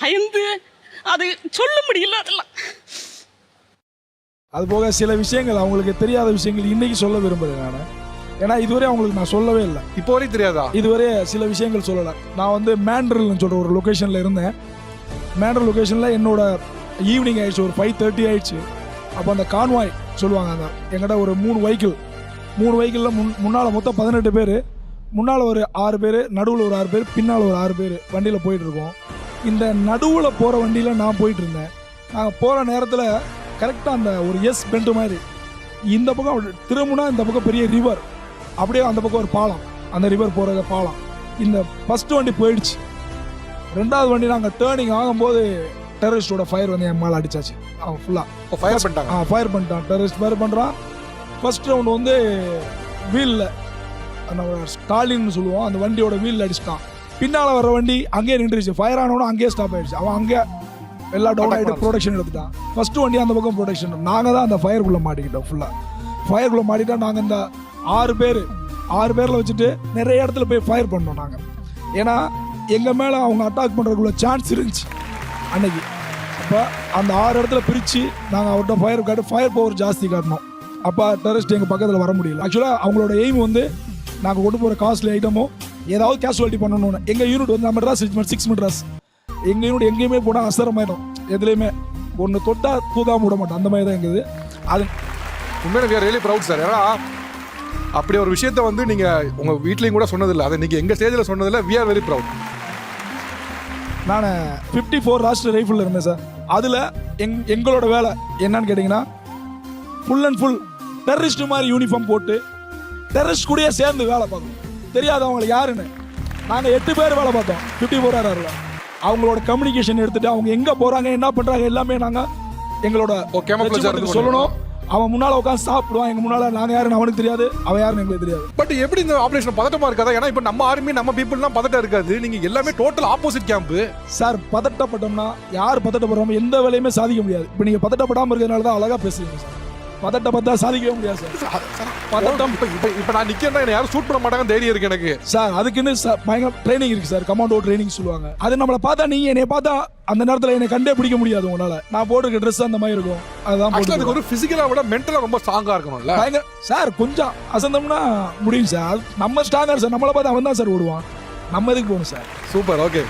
பயந்து அது சொல்ல முடியல அதெல்லாம். அது போக சில விஷயங்கள் அவங்களுக்கு தெரியாத விஷயங்கள் இன்னைக்கு சொல்ல விரும்புகிறேன் நான். ஏன்னா இதுவரை அவங்களுக்கு நான் சொல்லவே இல்லை. இப்போ வரையும் தெரியாதா? இதுவரை சில விஷயங்கள் சொல்லலை. நான் வந்து மேண்ட்ரல்னு சொல்கிற ஒரு லொக்கேஷனில் இருந்தேன். மேண்ட்ரல் லொக்கேஷனில் என்னோட ஈவினிங் ஆயிடுச்சு ஒரு ஃபைவ் தேர்ட்டி ஆயிடுச்சு. அப்போ அந்த கான்வாய் சொல்லுவாங்க அந்த எங்கிட்ட ஒரு மூணு வெஹிக்கிள் மூணு வெஹிக்கிளில் முன் முன்னால் மொத்தம் பதினெட்டு பேர். முன்னால் ஒரு ஆறு பேர் நடுவில் ஒரு ஆறு பேர் பின்னால் ஒரு ஆறு பேர் வண்டியில் போயிட்டு இருக்கோம். இந்த நடுவில் போகிற வண்டியில் நான் போயிட்டு இருந்தேன் நாங்கள் போகிற நேரத்தில் கரெக்டாக அந்த ஒரு எஸ் பெண்ட் மாதிரி இந்த பக்கம் திரும்புனா இந்த பக்கம் பெரிய ரிவர் அப்படியே அந்த பக்கம் ஒரு பாலம் அந்த ரிவர் போகிற பாலம். இந்த ஃபர்ஸ்ட் வண்டி போயிடுச்சு. ரெண்டாவது வண்டி நாங்கள் டேர்னிங் ஆகும்போது டெரரிஸ்டோட ஃபயர் வந்து என் மேலே அடிச்சாச்சு. அவன் ஃபுல்லாக ஃபயர் பண்ணிட்டாங்க. ஆ ஃபயர் பண்ணிட்டான். டெரரிஸ்ட் ஃபயர் பண்ணுறான் ஃபர்ஸ்ட் ரவுண்ட் வந்து வீலில் நம்ம ஸ்டாலின்னு சொல்லுவோம் அந்த வண்டியோட வீலில் அடிச்சிட்டான். பின்னால் வர வண்டி அங்கேயே நின்றுச்சு. ஃபயர் ஆனவனும் அங்கேயே ஸ்டாப் ஆயிடுச்சு. அவன் அங்கே எல்லா டவுன் ஆகிட்டு ப்ரொடக்ஷன் எடுத்துட்டான். ஃபர்ஸ்ட் வண்டி அந்த பக்கம் ப்ரொடக்ஷன் நாங்கள் தான் அந்த ஃபயருக்குள்ளே மாட்டிக்கிட்டோம் ஃபுல்லாக ஃபயருக்குள்ளே மாட்டிட்டா நாங்கள் இந்த ஆறு பேர் ஆறு பேரில் வச்சுட்டு நிறைய இடத்துல போய் ஃபயர் பண்ணோம் நாங்கள் ஏன்னா எங்கள் மேலே அவங்க அட்டாக் பண்ணுறதுக்குள்ள சான்ஸ் இருந்துச்சு. அன்னைக்கு. அப்போ அந்த ஆறு இடத்துல பிரித்து நாங்கள் அவர்கிட்ட ஃபயர் காட்டு ஃபயர் பவர் ஜாஸ்தி காட்டணும் அப்போ டெரரிஸ்ட் எங்கள் பக்கத்தில் வர முடியல. ஆக்சுவலாக அவங்களோட எய்ம் வந்து நாங்கள் கொண்டு போகிற காஸ்ட்லி ஐட்டமோ ஏதாவது கேஷுவாலிட்டி பண்ணணும்னு. எங்கள் யூனிட் வந்து நம்ம மெட்ராஸ் சிக்ஸ் மெட்ராஸ் எங்கள் யூனிட் எங்கேயுமே போனால் அசரமாயிடும் எதுலேயுமே. ஒன்று தொட்டா தூக்காம விட மாட்டோம். அந்த மாதிரி தான் எங்குது அது உண்மையில are really proud சார் ஏன்னா அப்படி ஒரு விஷயத்த வந்து நீங்க உங்க வீட்லயும் கூட சொன்னதில்லை அதை நீங்க எங்க ஸ்டேஜ்ல சொன்னதில்ல we are very proud. நான் ஃபிஃப்டி ஃபோர் ராஷ்டிர ரைஃபிளில் இருந்தேன் சார் அதில் எங் எங்களோட வேலை என்னன்னு கேட்டிங்கன்னா ஃபுல் அண்ட் ஃபுல் டெரரிஸ்ட் மாதிரி யூனிஃபார்ம் போட்டு டெரரிஸ்ட் கூடயே சேர்ந்து வேலை பார்க்கணும். தெரியாதவங்களுக்கு யாருன்னு? நாங்கள் எட்டு பேர் வேலை பார்த்தோம். ஃபிஃப்டி ஃபோர் அவங்களோட கம்யூனிகேஷன் எடுத்துட்டு அவங்க எங்கே போகிறாங்க என்ன பண்ணுறாங்க எல்லாமே நாங்கள் எங்களோட சொல்லணும். அவன் முன்னால் உட்காந்து சாப்பிடுவான். எங்கள் முன்னால் நாங்கள் யாருன்னு அவனுக்கு தெரியாது. அவன் யாருன்னு எங்களுக்கு தெரியாது. பட் எப்படி இந்த ஆபரேஷன் பதட்டமா இருக்காதா? ஏன்னா இப்ப நம்ம ஆர்மி நம்ம பீப்புள்லாம் பதட்டம் இருக்காது. நீங்க எல்லாமே டோட்டல் ஆப்போசிட் கேம்ப் சார் பதட்டப்பட்டோம்னா யார் பதட்டப்படுறோம் எந்த வேலையுமே சாதிக்க முடியாது. இப்போ நீங்கள் பதட்டப்படாமல் இருக்கிறதுனால தான் அழகாக பேசுறீங்க சார் பதட்டப்பட்டா சாதிக்கவே முடியாது சார் பதட்டம். இப்ப இப்ப இப்ப நான் நிக்கிறேன்னா என்ன யாரும் ஷூட் பண்ண மாட்டாங்க தைரியம் இருக்கு எனக்கு. சார் அதுக்குன்னு பயங்கர ட்ரைனிங் இருக்கு சார் கமாண்டோ ட்ரைனிங் சொல்லுவாங்க. அது நம்மளை பார்த்தா நீங்க என்னை பார்த்தா அந்த நேரத்தில் என்னை கண்டே பிடிக்க முடியாது உங்களால. நான் போட்டிருக்க ட்ரெஸ் அந்த மாதிரி இருக்கும். அதுதான் அதுக்கு ஒரு பிசிக்கலா விட மென்டலா ரொம்ப ஸ்ட்ராங்கா இருக்கணும்ல. பயங்கர சார் கொஞ்சம் அசந்தம்னா முடியும் சார். நம்ம ஸ்ட்ராங்கர் சார். நம்மளை பார்த்து அவன் தான் சார் ஓடுவான். நம்ம எதுக்கு போகணும் சார்? Super okay